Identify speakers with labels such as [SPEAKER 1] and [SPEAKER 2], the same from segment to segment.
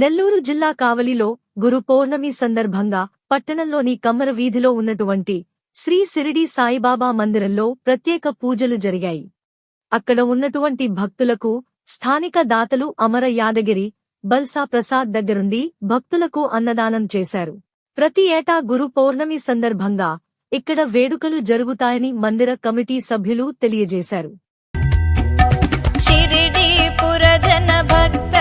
[SPEAKER 1] నెల్లూరు జిల్లా కావలిలో గురు పౌర్ణమి సందర్భంగా పట్టణంలోని కమ్మర వీధిలో ఉన్నటువంటి శ్రీ సిరిడి సాయిబాబా మందిరంలో ప్రత్యేక పూజలు జరిగాయి. అక్కడ ఉన్నటువంటి భక్తులకు స్థానిక దాతలు అమర యాదగిరి బల్సా ప్రసాద్ దగ్గరుండి భక్తులకు అన్నదానం చేశారు. ప్రతి ఏటా గురు పౌర్ణమి సందర్భంగా ఇక్కడ వేడుకలు జరుగుతాయని మందిర కమిటీ సభ్యులు తెలియజేశారు.
[SPEAKER 2] భక్త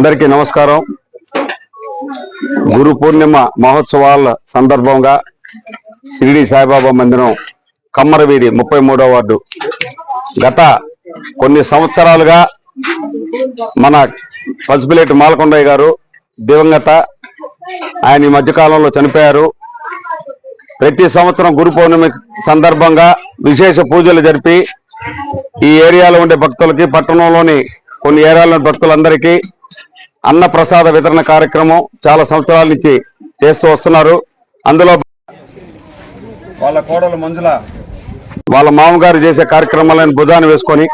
[SPEAKER 3] అందరికీ నమస్కారం. గురు పూర్ణిమ మహోత్సవాల సందర్భంగా షిరిడి సాయిబాబా మందిరం కమ్మరవీడి ముప్పై మూడో వార్డు. గత కొన్ని సంవత్సరాలుగా మన పసుపులేటి మాలకొండయ్య గారు దివంగత ఆయన ఈ మధ్యకాలంలో చనిపోయారు. ప్రతి సంవత్సరం గురు పౌర్ణమి సందర్భంగా విశేష పూజలు జరిపి ఈ ఏరియాలో ఉండే భక్తులకి పట్టణంలోని కొన్ని ఏరియాలోని భక్తులందరికీ అన్న ప్రసాద వితరణ కార్యక్రమం చాలా సంవత్సరాల నుంచి చేస్తూ వస్తున్నారు. అందులో వాళ్ళ కోడలు మంజుల వాళ్ళ మామగారు చేసే కార్యక్రమాలను భుజాన్ని వేసుకొని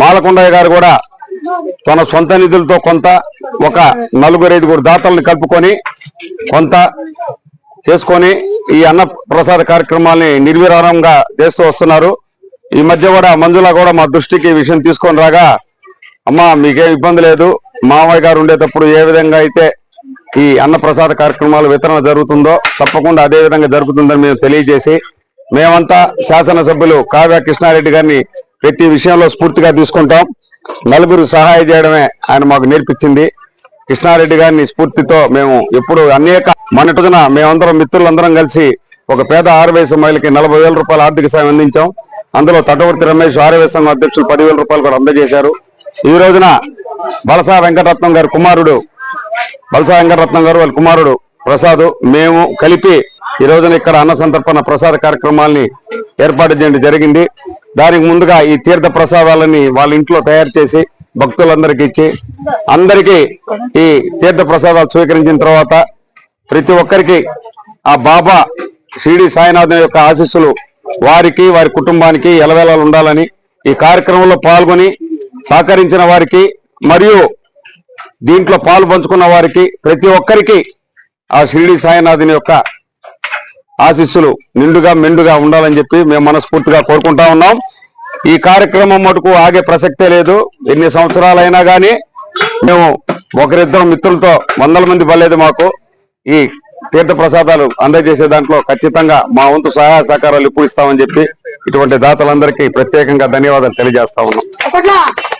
[SPEAKER 3] మాలకొండయ్య గారు కూడా తన సొంత నిధులతో కొంత ఒక నలుగురు ఐదుగురు దాతలను కలుపుకొని కొంత చేసుకొని ఈ అన్న ప్రసాద కార్యక్రమాల్ని నిర్విరామంగా చేస్తూ వస్తున్నారు. ఈ మధ్య కూడా మంజుల కూడా మా దృష్టికి విషయం తీసుకొని రాగా అమ్మా మీకేం ఇబ్బంది లేదు. మావయ్య గారు ఉండేటప్పుడు ఏ విధంగా అయితే ఈ అన్నప్రసాద కార్యక్రమాలు వితరణ జరుగుతుందో తప్పకుండా అదే విధంగా జరుగుతుందని మేము తెలియజేసి మేమంతా శాసనసభ్యులు కావ్య కృష్ణారెడ్డి గారిని ప్రతి విషయంలో స్ఫూర్తిగా తీసుకుంటాం. నలుగురు సహాయం చేయడమే ఆయన మాకు నేర్పించింది. కృష్ణారెడ్డి గారిని స్ఫూర్తితో మేము ఎప్పుడు అనేక మొన్నటిదిన మేమందరం మిత్రులందరం కలిసి ఒక పేద ఆరవేశ మహిళకి నలభై వేల రూపాయల ఆర్థిక సాయం అందించాం. అందులో తటవర్తి రమేష్ ఆరవేశం సంఘం అధ్యక్షులు పదివేల రూపాయలు కూడా అందజేశారు. ఈ రోజున బలసా వెంకటరత్నం గారి కుమారుడు. బలసా వెంకటరత్నం గారు వాళ్ళ కుమారుడు. ప్రసాద్ మేము కలిపి ఈ రోజున ఇక్కడ అన్న సంతర్పణ ప్రసాద కార్యక్రమాల్ని ఏర్పాటు చేయడం జరిగింది. దానికి ముందుగా ఈ తీర్థ ప్రసాదాలని వాళ్ళ ఇంట్లో తయారు చేసి భక్తులందరికీ ఇచ్చి అందరికీ ఈ తీర్థ ప్రసాదాలు స్వీకరించిన తర్వాత ప్రతి ఒక్కరికి ఆ బాబా షిరిడి సాయినాథం యొక్క ఆశీస్సులు వారికి వారి కుటుంబానికి ఎలవేళలు ఉండాలని ఈ కార్యక్రమంలో పాల్గొని సహకరించిన వారికి మరియు దీంట్లో పాలు పంచుకున్న వారికి ప్రతి ఒక్కరికి ఆ షిరిడి సాయినాథుని యొక్క ఆశీస్సులు నిండుగా మెండుగా ఉండాలని చెప్పి మేము మనస్ఫూర్తిగా కోరుకుంటా ఉన్నాం. ఈ కార్యక్రమం మటుకు ఆగే ప్రసక్తే లేదు. ఎన్ని సంవత్సరాలైనా కానీ మేము ఒకరిద్దరు మిత్రులతో వందల మంది పర్లేదు మాకు. ఈ తీర్థ ప్రసాదాలు అందజేసే దాంట్లో ఖచ్చితంగా మా వంతు సహాయ సహకారాలు ఎప్పుడు ఇస్తామని చెప్పి ఇటువంటి దాతలందరికీ ప్రత్యేకంగా ధన్యవాదాలు తెలియజేస్తా ఉన్నాం.